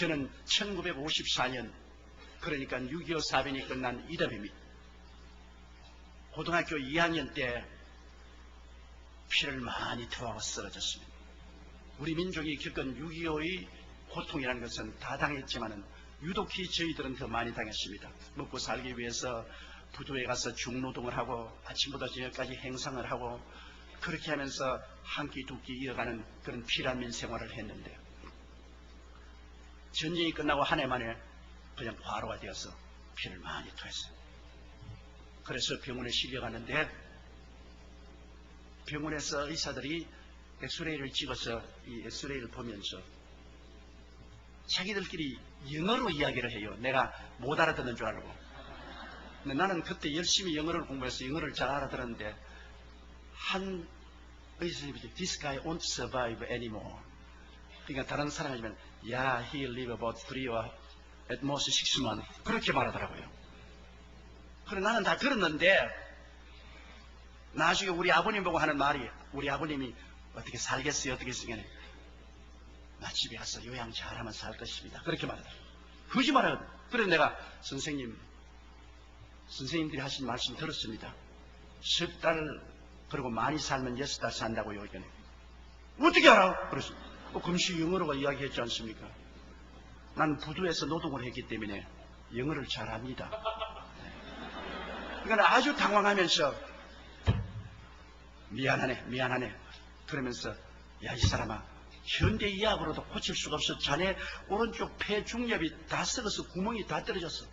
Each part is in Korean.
저는 1954년 그러니까 6.25 사변이 끝난 이듬해입니다. 고등학교 2학년 때 피를 많이 토하고 쓰러졌습니다. 우리 민족이 겪은 6.25의 고통이라는 것은 다 당했지만은 유독히 저희들은 더 많이 당했습니다. 먹고 살기 위해서 부두에 가서 중노동을 하고 아침부터 저녁까지 행상을 하고 그렇게 하면서 한 끼 두 끼 이어가는 그런 피란민 생활을 했는데요. 전쟁이 끝나고 한 해 만에 그냥 과로가 되어서 피를 많이 토했어요. 그래서 병원에 실려갔는데 병원에서 의사들이 엑스레이를 찍어서 이 엑스레이를 보면서 자기들끼리 영어로 이야기를 해요. 내가 못 알아듣는 줄 알고. 근데 나는 그때 열심히 영어를 공부해서 영어를 잘 알아들었는데 한 의사님이 This guy won't survive anymore. 그러니까 다른 사람이면 Yeah, he'll live about three or at most six months. 그렇게 말하더라고요. 그래 나는 다 들었는데 나중에 우리 아버님 보고 하는 말이 우리 아버님이 어떻게 살겠어요? 어떻게 쓰겠냐 나 집에 가서 요양 잘하면 살 것입니다. 그렇게 말하더라고요. 거짓말하거든. 그래서 내가 선생님 선생님들이 하신 말씀 들었습니다. 석 달, 그리고 많이 살면 여섯 달 산다고요, 이거는. 어떻게 알아? 어, 금시 영어로가 이야기했지 않습니까? 난 부두에서 노동을 했기 때문에 영어를 잘합니다. 그러니까 아주 당황하면서, 미안하네, 미안하네. 그러면서, 야, 이 사람아, 현대 의학으로도 고칠 수가 없어. 자네 오른쪽 폐 중엽이 다 썩어서 구멍이 다 떨어졌어.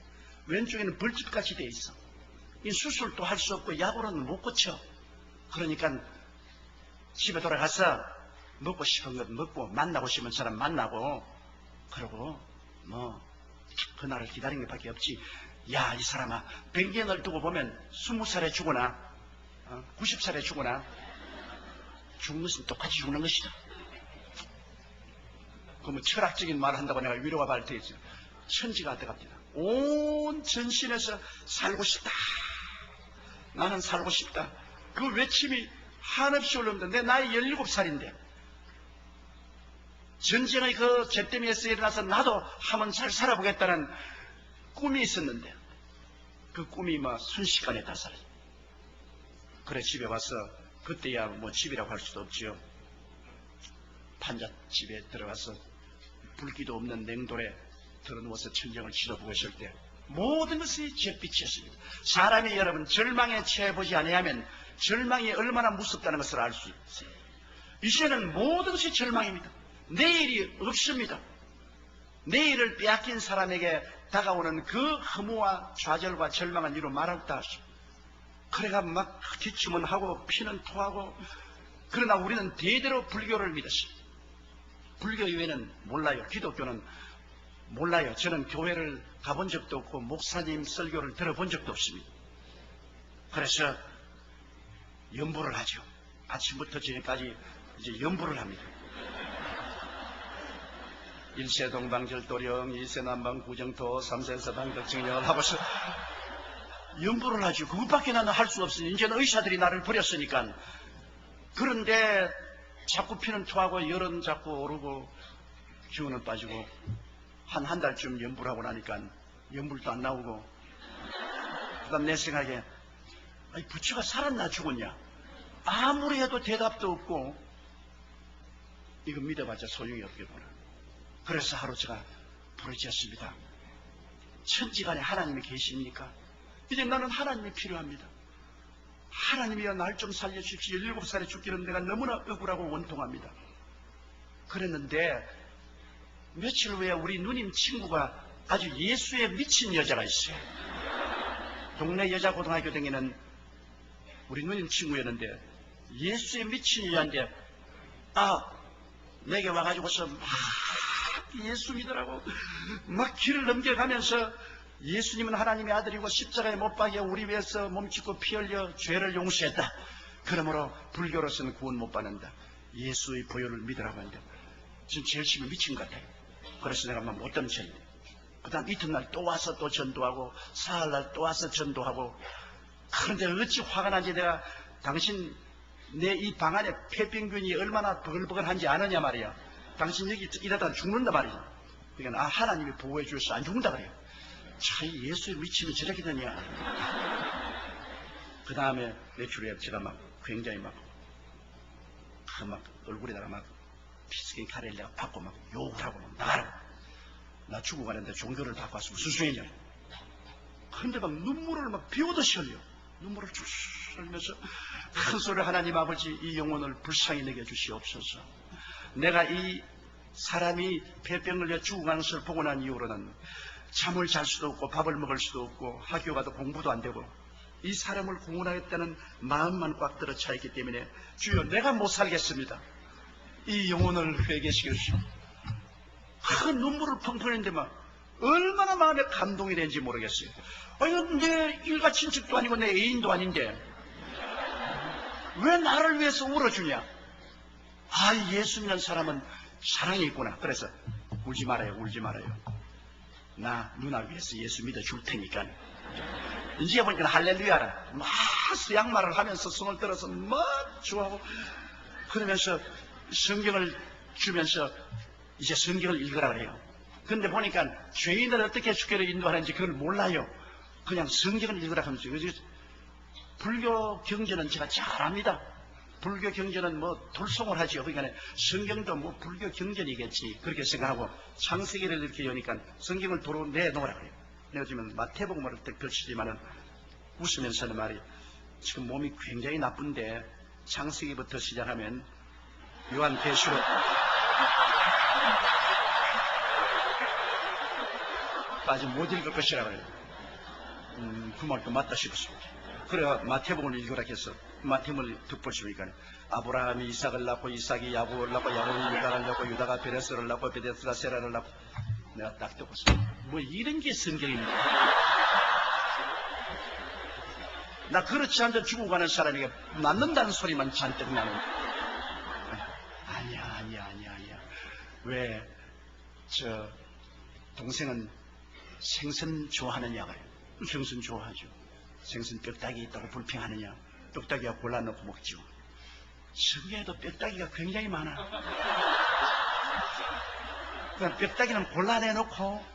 왼쪽에는 벌집같이 돼 있어. 이 수술도 할 수 없고 약으로는 못 고쳐. 그러니까 집에 돌아가서 먹고 싶은 것 먹고 만나고 싶은 사람 만나고 그러고 뭐 그날을 기다리는 것밖에 없지. 야 이 사람아 백년을 두고 보면 스무 살에 죽거나 어, 90살에 죽거나 죽는 것은 똑같이 죽는 것이다. 그러면 철학적인 말을 한다고 내가 위로가 발태했죠. 천지가 되갑니다. 온 전신에서 살고 싶다. 나는 살고 싶다. 그 외침이 한없이 올라옵니다. 내 나이 17살인데. 전쟁의 그 잿더미에서 일어나서 나도 한번 잘 살아보겠다는 꿈이 있었는데 그 꿈이 뭐 순식간에 다 사라져. 그래 집에 와서 그때야 뭐 집이라고 할 수도 없지요. 판잣집에 들어가서 불기도 없는 냉돌에 들어누워서 천정을 치러보고 있을 때 모든 것이 잿빛이었습니다. 사람이 여러분 절망에 처해보지 아니하면 절망이 얼마나 무섭다는 것을 알 수 있어요. 이제는 모든 것이 절망입니다. 내일이 없습니다. 내일을 빼앗긴 사람에게 다가오는 그 허무와 좌절과 절망은 이루 말할 다 하시오. 그래가 막 기침은 하고 피는 토하고 그러나 우리는 대대로 불교를 믿었습니다. 불교 이외에는 몰라요. 기독교는 몰라요. 저는 교회를 가본 적도 없고 목사님 설교를 들어본 적도 없습니다. 그래서 연부를 하죠. 아침부터 저녁까지 이제 연부를 합니다. 일세 동방절도령, 이세 남방 구정토, 삼세 서방 덕정열 하고 서 연부를 하죠. 그것밖에 나는 할 수 없으니 이제는 의사들이 나를 버렸으니까. 그런데 자꾸 피는 토하고 열은 자꾸 오르고 기운은 빠지고 한 한 달쯤 연불 하고 나니까 연불도 안 나오고 그다음 내 생각에 아니 부처가 살았나 죽었냐 아무리 해도 대답도 없고 이거 믿어봤자 소용이 없게 보나 그래서 하루 제가 부르짖었습니다. 천지간에 하나님이 계십니까? 이제 나는 하나님이 필요합니다. 하나님이여 날 좀 살려주십시오. 17살에 죽기는 내가 너무나 억울하고 원통합니다. 그랬는데 며칠 후에 우리 누님 친구가 아주 예수에 미친 여자가 있어요. 동네 여자 고등학교 다니는 우리 누님 친구였는데 예수에 미친 여자인데 아 내게 와가지고서 막 예수 믿으라고 막 길을 넘겨가면서 예수님은 하나님의 아들이고 십자가에 못 박여 우리 위해서 몸짓고 피 흘려 죄를 용서했다. 그러므로 불교로서는 구원 못 받는다. 예수의 보혈을 믿으라고 하는데 지금 제일 심히 미친 것 같아요. 그래서 내가 막못 덤쳤는데 그 다음 이튿날 또 와서 또 전도하고 사흘날 또 와서 전도하고 그런데 어찌 화가 나지 내가 당신 내 이 방 안에 폐병균이 얼마나 버글버글한지 아느냐 말이야 당신 여기 이러다 죽는다 말이야 그러니까 아 하나님이 보호해 주셔서 안 죽는다 그래요. 참 예수에 미치면 저렇게 되냐. 그 다음에 내추럴에 제가 막 굉장히 막, 그 막 얼굴에다가 막 피스킨 가래를 내가 받고 막 욕을 하고 막 나가라고. 나 죽고 가는데 종교를 무슨 소리냐. 근데 막 눈물을 막 비오듯이 흘려. 눈물을 쭉 흘면서 큰 소리 하나님 아버지 이 영혼을 불쌍히 내게 주시옵소서. 내가 이 사람이 폐병 걸려 죽어가는 것을 보고 난 이후로는 잠을 잘 수도 없고 밥을 먹을 수도 없고 학교 가도 공부도 안 되고 이 사람을 구원하겠다는 마음만 꽉 들어 차 있기 때문에 주여 내가 못 살겠습니다. 이 영혼을 회개시켜 주시오. 큰 눈물을 펑펑 했는데 막 얼마나 마음에 감동이 되는지 모르겠어요. 아니 내 일가 친척도 아니고 내 애인도 아닌데 왜 나를 위해서 울어주냐? 아 예수 믿는 사람은 사랑이 있구나. 그래서 울지 말아요, 울지 말아요. 나 누나 위해서 예수 믿어 줄 테니까. 이제 보니까 할렐루야라. 막 양말을 하면서 손을 들어서 막 좋아하고 그러면서 성경을 주면서 이제 성경을 읽으라 그래요. 근데 보니까 죄인을 어떻게 주께로 인도하는지 그걸 몰라요. 그냥 성경을 읽으라 하면서 불교 경전은 제가 잘합니다. 불교 경전은 뭐 돌송을 하지요. 그러니까 성경도 뭐 불교 경전이겠지. 그렇게 생각하고 창세기를 이렇게 여니까 성경을 도로 내놓으라 그래요. 내어주면 마태복음을 딱 펼치지만은 웃으면서는 말이 지금 몸이 굉장히 나쁜데 창세기부터 시작하면 요한계시록 까지 못 읽을 것이라 그래요. 음, 그 말도 맞다 싶었습니다. 그래야 마태복음을 읽으라 해서 마태복음을 득보시니까 아브라함이 이삭을 낳고 이삭이 야곱을 낳고 야곱이 유다를 낳고 유다가 베레스를 낳고 베레스가 세라를 낳고 내가 딱 듣고서 뭐 이런 게 성경입니다. 나 그렇지 않도 죽어가는 사람에게 맞는다는 소리만 잔뜩 나는 아니야 아니야 아니야 아니야. 왜 저 동생은 생선 좋아하느냐 그래요 생선 좋아하죠. 생선 뼈다귀 있다고 불평하느냐. 뼈다귀가 골라놓고 먹죠. 성경에도 뼈다귀가 굉장히 많아. 그냥 뼈다귀는 골라내놓고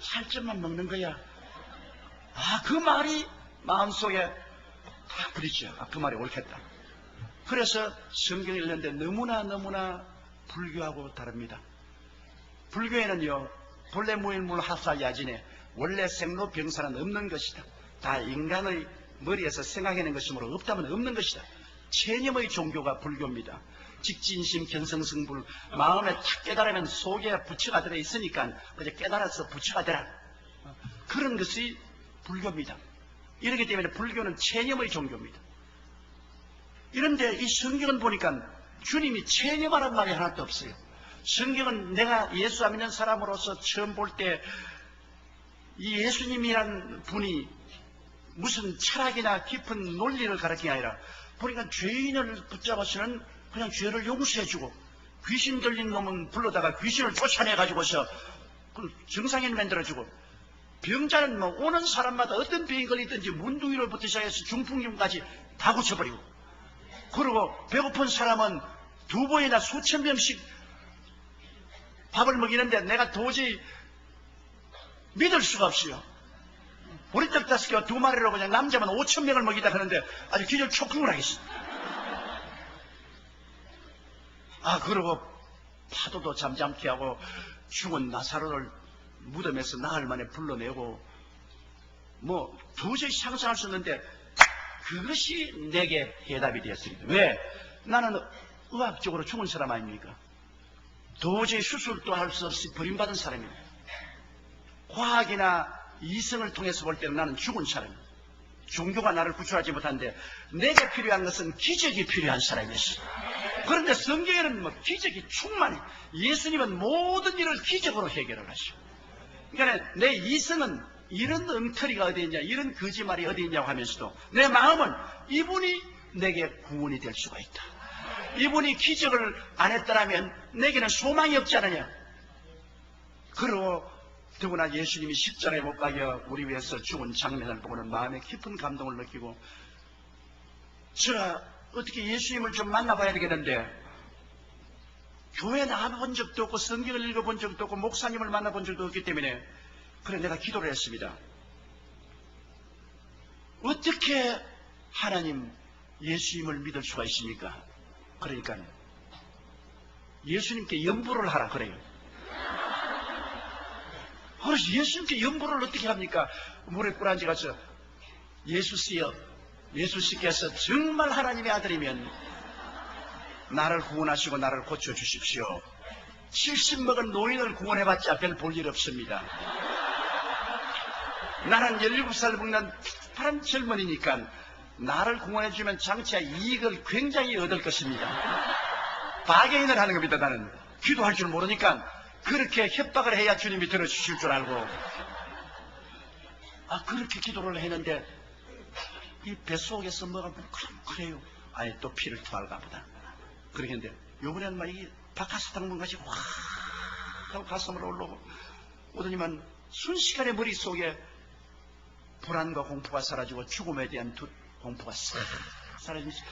살점만 먹는 거야. 아 그 말이 마음속에 다 부딪혀. 아, 그 말이 옳겠다. 그래서 성경을 읽는데 너무나 너무나 불교하고 다릅니다. 불교에는요 본래 무일물 하사 야진에 원래 생로 병사는 없는 것이다. 다 인간의 머리에서 생각해낸 것이므로 없다면 없는 것이다. 체념의 종교가 불교입니다. 직진심, 견성승불, 마음에 탁 깨달으면 속에 부처가 들어 있으니까 그저 깨달아서 부처가 되라. 그런 것이 불교입니다. 이렇기 때문에 불교는 체념의 종교입니다. 이런데 이 성경은 보니까 주님이 체념하는 말이 하나도 없어요. 성경은 내가 예수 안 믿는 사람으로서 처음 볼 때 이 예수님이란 분이 무슨 철학이나 깊은 논리를 가르치는 게 아니라 보니까 죄인을 붙잡아서는 그냥 죄를 용서해주고 귀신 들린 놈은 불러다가 귀신을 쫓아내가지고서 그 정상인 만들어주고 병자는 뭐 오는 사람마다 어떤 병이 걸리든지 문둥이로부터 시작해서 중풍염까지 다 고쳐버리고 그리고 배고픈 사람은 두 번이나 수천 명씩 밥을 먹이는데 내가 도저히 믿을 수가 없어요. 우리 떡 다섯 개와 두 마리로 그냥 남자만 오천 명을 먹이다 하는데 아주 기절 초풍을 하겠어. 아, 그러고 파도도 잠잠케 하고 죽은 나사로를 무덤에서 나흘 만에 불러내고 뭐 도저히 상상할 수 없는데 그것이 내게 해답이 되었습니다. 왜? 나는 의학적으로 죽은 사람 아닙니까? 도저히 수술도 할 수 없이 버림받은 사람입니다. 과학이나 이성을 통해서 볼 때는 나는 죽은 사람입니다. 종교가 나를 구출하지 못하는데 내게 필요한 것은 기적이 필요한 사람이었어. 그런데 성경에는 뭐 기적이 충만해. 예수님은 모든 일을 기적으로 해결을 하셔. 그러니까 내 이성은 이런 엉터리가 어디 있냐, 이런 거짓말이 어디 있냐고 하면서도 내 마음은 이분이 내게 구원이 될 수가 있다. 이분이 기적을 안 했더라면 내게는 소망이 없지 않느냐. 그리고 더구나 예수님이 십자가에 못 박여 우리 위해서 죽은 장면을 보고는 마음에 깊은 감동을 느끼고 제가 어떻게 예수님을 좀 만나봐야 되겠는데 교회 나가본 적도 없고 성경을 읽어본 적도 없고 목사님을 만나본 적도 없기 때문에 그래 내가 기도를 했습니다. 어떻게 하나님 예수님을 믿을 수가 있습니까? 그러니까 예수님께 연부를 하라 그래요. 그래서 예수님께 연부를 어떻게 합니까? 물에 뿌란지가서 예수씨여 예수씨께서 정말 하나님의 아들이면 나를 구원하시고 나를 고쳐주십시오. 70 먹은 노인을 구원해봤자 별 볼 일 없습니다. 나는 17살 먹는 파란 젊은이니까 나를 구원해주면 장차 이익을 굉장히 얻을 것입니다. 바게인을 하는 겁니다, 나는. 기도할 줄 모르니까 그렇게 협박을 해야 주님이 들어주실 줄 알고. 아, 그렇게 기도를 했는데 이 뱃속에서 뭐가 뭉클뭉클해요. 아예 또 피를 토할까 보다. 그러겠는데 요번에는 막이 박하사탕 같이 확 하고 가슴으로 올라오고 오더니만 순식간에 머릿속에 불안과 공포가 사라지고 죽음에 대한 두, 공포가 싹 사라지면서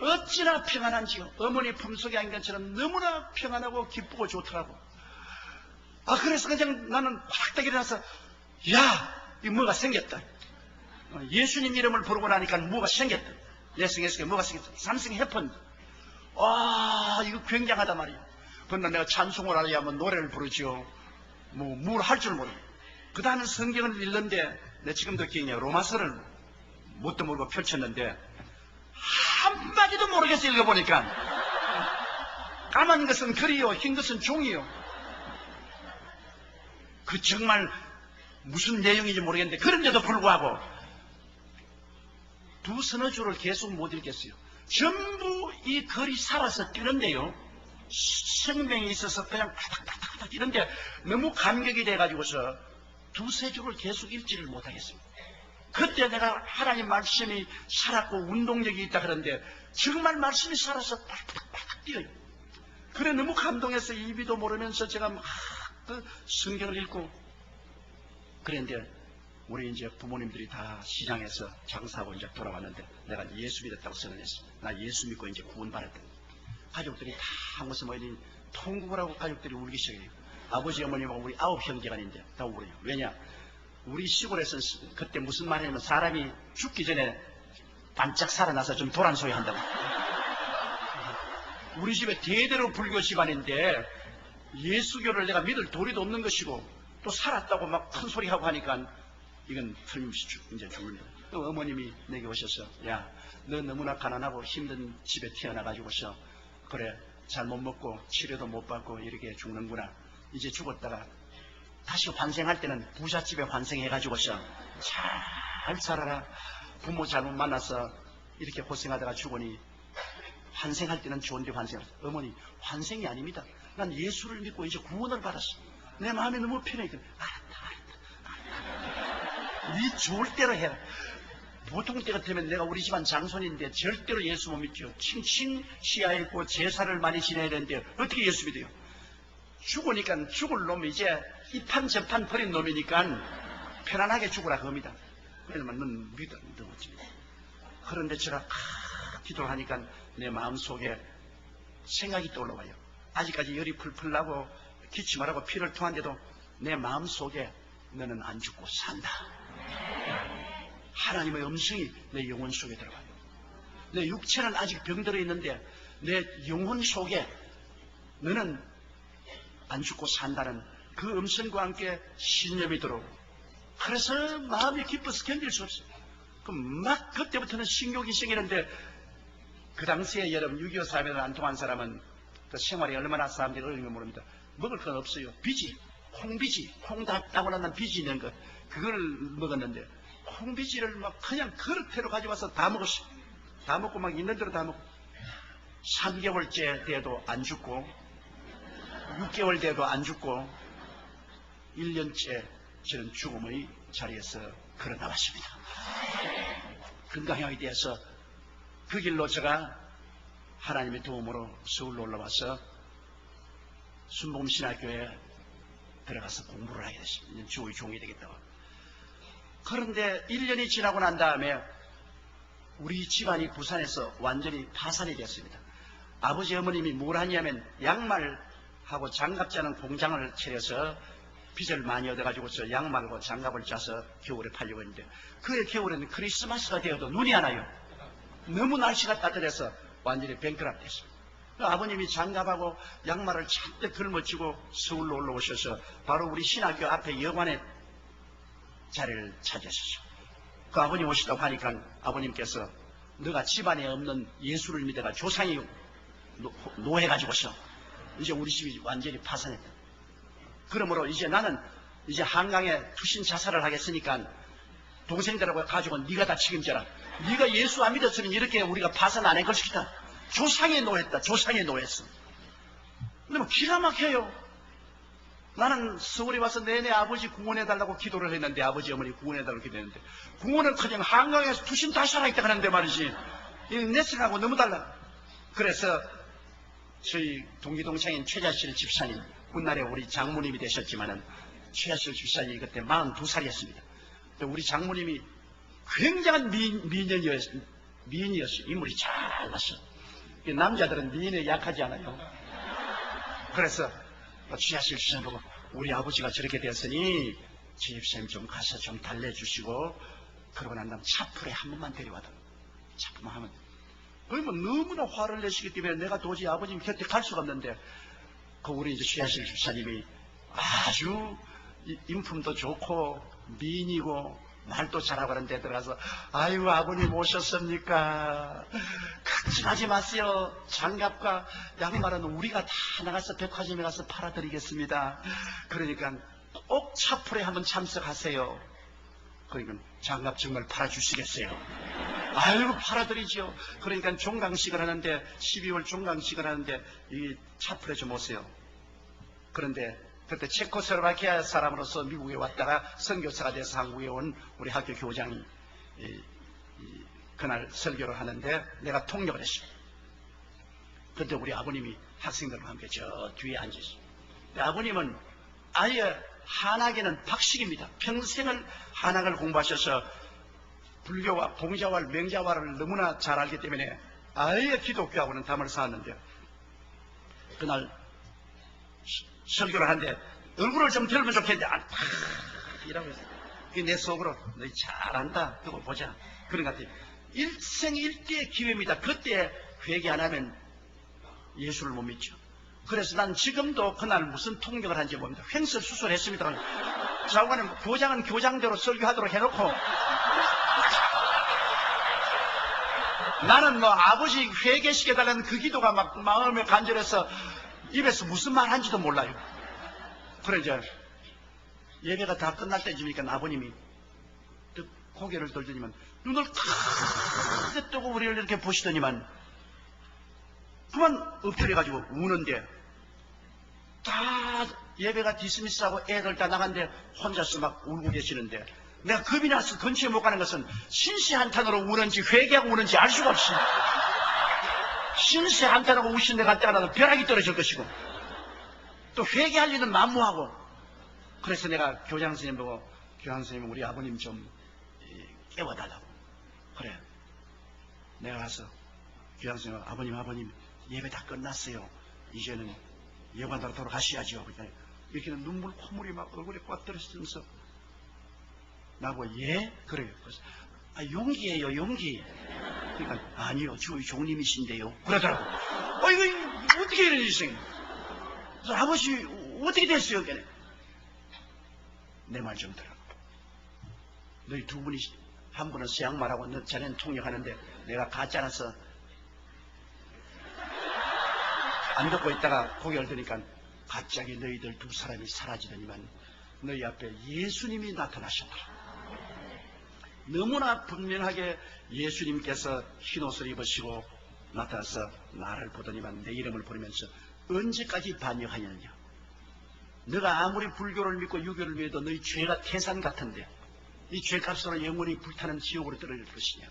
어찌나 평안한지요. 어머니 품속에 안긴 것처럼 너무나 평안하고 기쁘고 좋더라고. 아 그래서 그냥 나는 확딱 일어나서 야, 이 뭐가 생겼다. 어, 예수님 이름을 부르고 나니까 뭐가 생겼다. 내 생에서 뭐가 생겼다. 삼성 해펀. 와, 이거 굉장하단 말이야. 그러나 내가 찬송을 하려면 노래를 부르지요. 뭐, 뭘 할 줄 모르고. 그 다음에 성경을 읽는데, 내 지금도 기억이. 로마서를 뭣도 모르고 펼쳤는데, 한마디도 모르겠어 읽어보니까. 까만 것은 글이요, 흰 것은 종이요. 그 정말 무슨 내용인지 모르겠는데, 그런데도 불구하고, 두 서너 줄을 계속 못 읽겠어요. 전부 이 글이 살아서 뛰는데요. 생명이 있어서 그냥 타닥타닥타닥 뛰는데 너무 감격이 돼가지고서 두세 줄을 계속 읽지를 못하겠습니다. 그때 내가 하나님 말씀이 살았고 운동력이 있다 그러는데 정말 말씀이 살아서 팔딱팔딱 뛰어요. 그래 너무 감동해서 이비도 모르면서 제가 막 그 성경을 읽고 그랬는데 우리 이제 부모님들이 다 시장에서 장사하고 이제 돌아왔는데 내가 예수 믿었다고 선언했어. 나 예수 믿고 이제 구원받았다. 가족들이 다 모여서 모이니 통곡을 하고 가족들이 울기 시작해요. 아버지 어머님하고 우리 아홉 형제간인데 다 울어요. 왜냐? 우리 시골에서는 그때 무슨 말이냐면 사람이 죽기 전에 반짝 살아나서 좀 도란 소리 한다고. 우리 집에 대대로 불교 집안인데 예수교를 내가 믿을 도리도 없는 것이고 또 살았다고 막 큰 소리 하고 하니까 이건 틀림없이 죽, 이제 죽습니다. 또 어머님이 내게 오셔서 야, 너 너무나 가난하고 힘든 집에 태어나가지고서 그래 잘 못 먹고 치료도 못 받고 이렇게 죽는구나. 이제 죽었다가 다시 환생할 때는 부잣집에 환생해가지고서 잘 살아라. 부모 잘못 만나서 이렇게 고생하다가 죽으니 환생할 때는 좋은데 환생. 어머니 환생이 아닙니다. 난 예수를 믿고 이제 구원을 받았어. 내 마음이 너무 편해. 알았다, 알았다. 네 좋을 대로 해라. 보통 때 같으면 내가 우리 집안 장손인데 절대로 예수 못 믿죠. 칭칭 시야 읽고 제사를 많이 지내야 되는데 어떻게 예수 믿어요? 죽으니까 죽을 놈 이제 이 판 저판 버린 놈이니까 편안하게 죽으라 그겁니다. 그러면 넌 믿어, 믿어보지. 그런데 제가 아, 기도를 하니까 내 마음속에 생각이 떠올라와요. 아직까지 열이 풀풀 나고 기침하라고 피를 토한데도 내 마음속에 너는 안 죽고 산다. 하나님의 음성이 내 영혼 속에 들어가요. 내 육체는 아직 병들어 있는데 내 영혼 속에 너는 안 죽고 산다는 그 음성과 함께 신념이 들어오고 그래서 마음이 기뻐서 견딜 수 없어요. 그럼 막 그때부터는 식욕이 생기는데 그 당시에 여러분 6.25 사회를 안 통한 사람은 그 생활이 얼마나 사람들이 어려운지 모릅니다. 먹을 건 없어요. 비지, 콩비지, 콩다 따고 난 비지 있는 것 그걸 먹었는데 콩비지를 막 그냥 그릇대로 가져와서 다 먹었어. 다 먹고 막 있는 대로 다 먹고 3개월째 돼도 안 죽고 6개월 돼도 안 죽고 1년째 저는 죽음의 자리에서 걸어 나왔습니다. 건강형에 대해서 그 길로 제가 하나님의 도움으로 서울로 올라와서 순복음신학교에 들어가서 공부를 하게 됐습니다. 주의 종이 되겠다고. 그런데 1년이 지나고 난 다음에 우리 집안이 부산에서 완전히 파산이 되었습니다. 아버지 어머님이 뭘 하냐면 양말하고 장갑 자는 공장을 차려서 빚을 많이 얻어가지고서 양말과 장갑을 짜서 겨울에 팔려고 했는데 그해 겨울에는 크리스마스가 되어도 눈이 안 와요. 너무 날씨가 따뜻해서 완전히 뱅크랍 됐어요. 그 아버님이 장갑하고 양말을 잔뜩 걸머쥐고 서울로 올라오셔서 바로 우리 신학교 앞에 여관에 자리를 차지하셨어요. 그 아버님 오시다고 하니까 아버님께서 너가 집안에 없는 예수를 믿어가 조상이 노- 노해가지고서 이제 우리 집이 완전히 파산했다. 그러므로 이제 나는 이제 한강에 투신 자살을 하겠으니까 동생들하고 가족은 네가 다 책임져라. 네가 예수 안 믿었으면 이렇게 우리가 파산 안할 것이다. 조상에 노했다. 조상에 노했어. 근데 뭐 기가 막혀요. 나는 서울에 와서 내내 아버지 구원해달라고 기도를 했는데 아버지 어머니 구원해달라고 기도했는데 구원은 그냥 한강에서 투신 다 살아있다 하는데 말이지 이내 생각하고 너무 달라 그래서 저희 동기동창인 최자실 집사님 훗날에 우리 장모님이 되셨지만은 최자실 집사님이 그때 42살이었습니다. 우리 장모님이 굉장한 미, 미인이었, 미인이었어요. 인물이 잘났어. 남자들은 미인에 약하지 않아요. 그래서 취하실 주선 보고 우리 아버지가 저렇게 되었으니 제 집사님 좀 가서 좀 달래주시고 그러고 난 다음 차풀에 한 번만 데려와도 차풀만 하면 그러면 너무나 화를 내시기 때문에 내가 도저히 아버님 곁에 갈 수가 없는데 그 우리 이제 취하실 집사님이 아주 이- 인품도 좋고 미인이고 말도 잘하고 하는 데 들어가서 아이고 아버님 오셨습니까? 걱정하지 마세요. 장갑과 양말은 우리가 다 나가서 백화점에 가서 팔아드리겠습니다. 그러니까 꼭 차풀에 한번 참석하세요. 그러니까 장갑 정말 팔아주시겠어요? 아이고 팔아드리죠 그러니까 종강식을 하는데 12월 종강식을 하는데 이 차풀에 좀 오세요 그런데 그때 체코스로바키아 사람으로서 미국에 왔다가 선교사가 돼서 한국에 온 우리 학교 교장이 이- 이 그날 설교를 하는데 내가 통역을 했어요. 그때 우리 아버님이 학생들과 함께 저 뒤에. 근데 아버님은 아예 한학에는 박식입니다. 평생을 한학을 공부하셔서 불교와 봉자와 맹자와를 너무나 잘 알기 때문에 아예 기독교하고는 담을 쌓았는데 그날 설교를 하는데 얼굴을 좀 들면 좋겠는데 아, 팍 이러고 있어. 그게 내 속으로 너희 잘한다. 그거 보자. 그런 것 같아요. 일생일대의 기회입니다. 그때 회개 안 하면 예수를 못 믿죠. 그래서 난 지금도 그날 무슨 통역을 한지 모릅니다. 횡설 수설 했습니다. 자관은 교장은 교장대로 설교하도록 해놓고 나는 뭐 아버지 회개시켜달라는 그 기도가 막 마음에 간절해서 입에서 무슨 말 한지도 몰라요. 그래 이제 예배가 다 끝날 때쯤이니까 아버님이 또 고개를 돌더니만 눈을 크게 뜨고 우리를 이렇게 보시더니만 그만 엎드려가지고 우는데 다 예배가 디스미스하고 애들 다 나간데 혼자서 막 울고 계시는데 내가 겁이 나서 근처에 못 가는 것은 신시 한탄으로 우는지 회개하고 우는지 알 수가 없이 신세 한탄하고 우신 데갈 때가 나도 벼락이 떨어질 것이고 또 회개할 일은 만무하고 그래서 내가 교장 선생님 보고 교장 선생님 우리 아버님 좀 이, 깨워달라고. 그래. 내가 가서 교장 선생님 아버님 아버님 예배 다 끝났어요. 이제는 여관으로 돌아가셔야죠. 그러니까 이렇게 눈물 콧물이 막 얼굴에 꽉 떨어지면서. 나보고 예? 그래요. 그래서 아, 용기예요 용기. 그러니까 아니요 주의 종님이신데요. 그러더라고. 어 이거 이거 어떻게 이런 일이 생겨 그래서 아버지 어떻게 됐어요 걔네 내 말 좀 들어 너희 두 분이 한 분은 서양 말하고 너 자네는 통역하는데 내가 가짜라서 안 듣고 있다가 고개를 드니까 갑자기 너희들 두 사람이 사라지더니만 너희 앞에 예수님이 나타나셨더라 너무나 분명하게 예수님께서 흰옷을 입으시고 나타나서 나를 보더니만 내 이름을 부르면서 언제까지 반역하느냐. 너가 아무리 불교를 믿고 유교를 믿어도 너희 죄가 태산 같은데 이 죄값으로 영원히 불타는 지옥으로 떨어질 것이냐.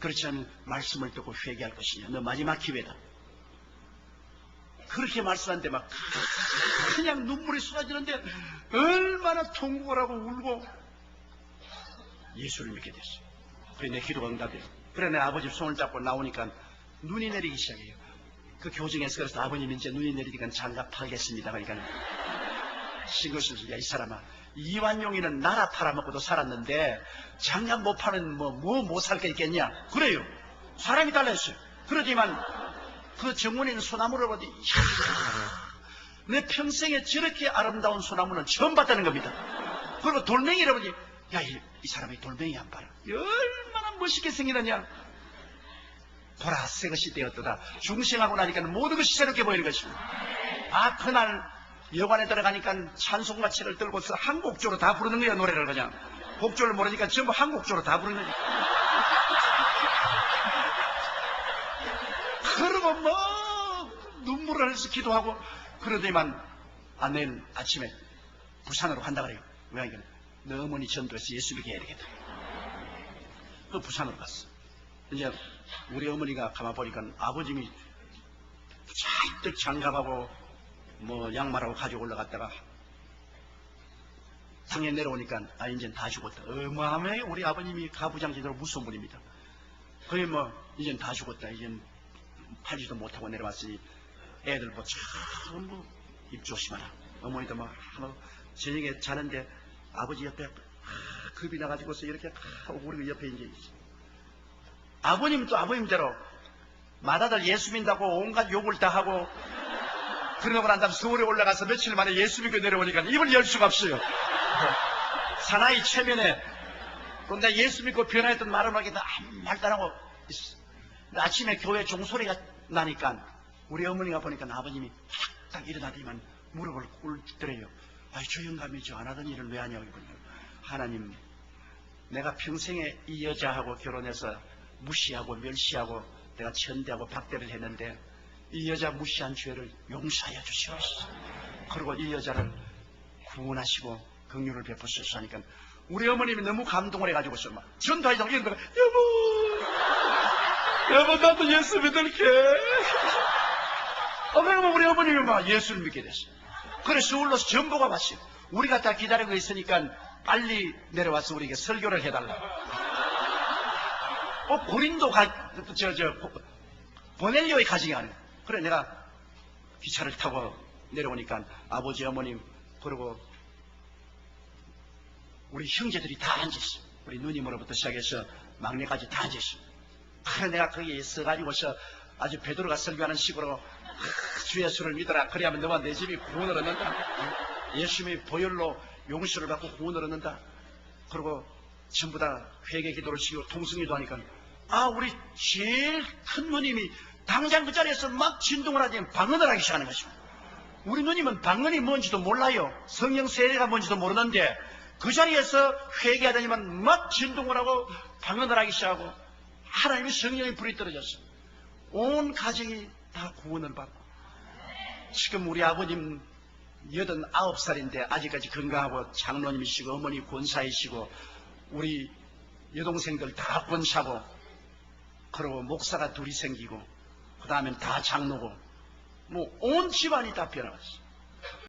그렇지 않으면 말씀을 듣고 회개할 것이냐. 너 마지막 기회다. 그렇게 말씀하는데 막 그냥 눈물이 쏟아지는데 얼마나 통곡을 하고 울고 예수를 믿게 됐어요. 그래 내 기도가 응답돼요. 그래 내 아버지 손을 잡고 나오니까 눈이 내리기 시작해요. 그 교정에서 그래서 아버님 이제 눈이 내리니까 장갑 팔겠습니다. 그러니까 신고실 야이 사람아 이완용이는 나라 팔아먹고도 살았는데 장갑 못 파는 뭐 뭐 못 살 게 있겠냐? 그래요. 사람이 달라했어요. 그러지만 그 정문인 소나무를 보더니 이야 내 평생에 저렇게 아름다운 소나무는 처음 봤다는 겁니다. 그리고 돌멩이를 보니 야, 이, 이 사람이 돌멩이 안 봐라. 얼마나 멋있게 생기느냐. 보라, 새 것이 되었도다. 중생하고 나니까 모든 것이 새롭게 보이는 것입니다. 아, 그날 여관에 들어가니까 찬송가치를 들고서 한 곡조로 다 부르는 거예요, 노래를 그냥. 곡조를 모르니까 전부 한 곡조로 다 부르는 거예요. 그러고 뭐 눈물을 흘려서 기도하고 그러더니만 아 내일 아침에 부산으로 간다 그래요. 왜 이건 너 어머니 전도해서 예수 믿게 해야 되겠다. 그 부산으로 갔어. 이제 우리 어머니가 가만 보니까 아버님이 잔뜩 장갑하고 뭐 양말하고 가지고 올라갔다가 상에 내려오니까 아 이제 다 죽었다. 어마어마하게 우리 아버님이 가부장제대로 무서운 분입니다. 거의 뭐 이젠 다 죽었다. 이젠 팔지도 못하고 내려왔으니 애들 뭐 전부 입 조심하라. 어머니도 막 뭐, 저녁에 자는데 아버지 옆에 아, 겁이 나가지고서 이렇게 하고 우리 옆에 이제 아버님 또 아버님대로 마다들 예수 믿다고 온갖 욕을 다 하고 그러고 난 다음 서울에 올라가서 며칠 만에 예수 믿고 내려오니까 입을 열 수가 없어요. 사나이 체면에 그런데 예수 믿고 변화했던 말을 하기도 아무 말도 안 하고 있어. 아침에 교회 종소리가 나니까 우리 어머니가 보니까 아버님이 딱 일어나더니만 무릎을 꿇더래요. 아이 저 영감이 저안 하던 일을 왜 하냐고 이거든요. 하나님 내가 평생에 이 여자하고 결혼해서 무시하고 멸시하고 내가 천대하고 박대를 했는데 이 여자 무시한 죄를 용서하여 주시옵소서. 그리고 이 여자를 구원하시고 긍휼을 베푸소서 하니까 우리 어머님이 너무 감동을 해가지고서 막 전도하자고 이런 거가 여보! 여보 나도 예수 믿을게. 어, 그러면 우리 어머님이 막 예수를 믿게 됐어요 그래서 서울로서 전보가 왔어요 우리가 다 기다리고 있으니까 빨리 내려와서 우리에게 설교를 해달라 어 고린도 가, 저, 저, 보넬료의 가정이 아니에요 그래 내가 기차를 타고 내려오니까 아버지 어머님 그리고 우리 형제들이 다 앉아있어. 우리 누님으로부터 시작해서 막내까지 다 앉아있어. 그래 내가 거기에 서가지고서 아주 베드로가 설교하는 식으로 아, 주 예수를 믿어라. 그래야면 너와 내 집이 구원을 얻는다. 예수님이 보혈로 용서를 받고 구원을 얻는다. 그리고 전부 다 회개 기도를 시키고 통성기도 하니까 아 우리 제일 큰 누님이 당장 그 자리에서 막 진동을 하지 방언을 하기 시작하는 것입니다. 우리 누님은 방언이 뭔지도 몰라요. 성령 세례가 뭔지도 모르는데 그 자리에서 회개하더니만 막 진동을 하고 방언을 하기 시작하고 하나님의 성령의 불이 떨어졌어. 온 가정이 다 구원을 받고 지금 우리 아버님 89살인데 아직까지 건강하고 장로님이시고 어머니 권사이시고 우리 여동생들 다 권사고 그리고 목사가 둘이 생기고 그 다음엔 다 장로고 뭐 온 집안이 다 변화갔어.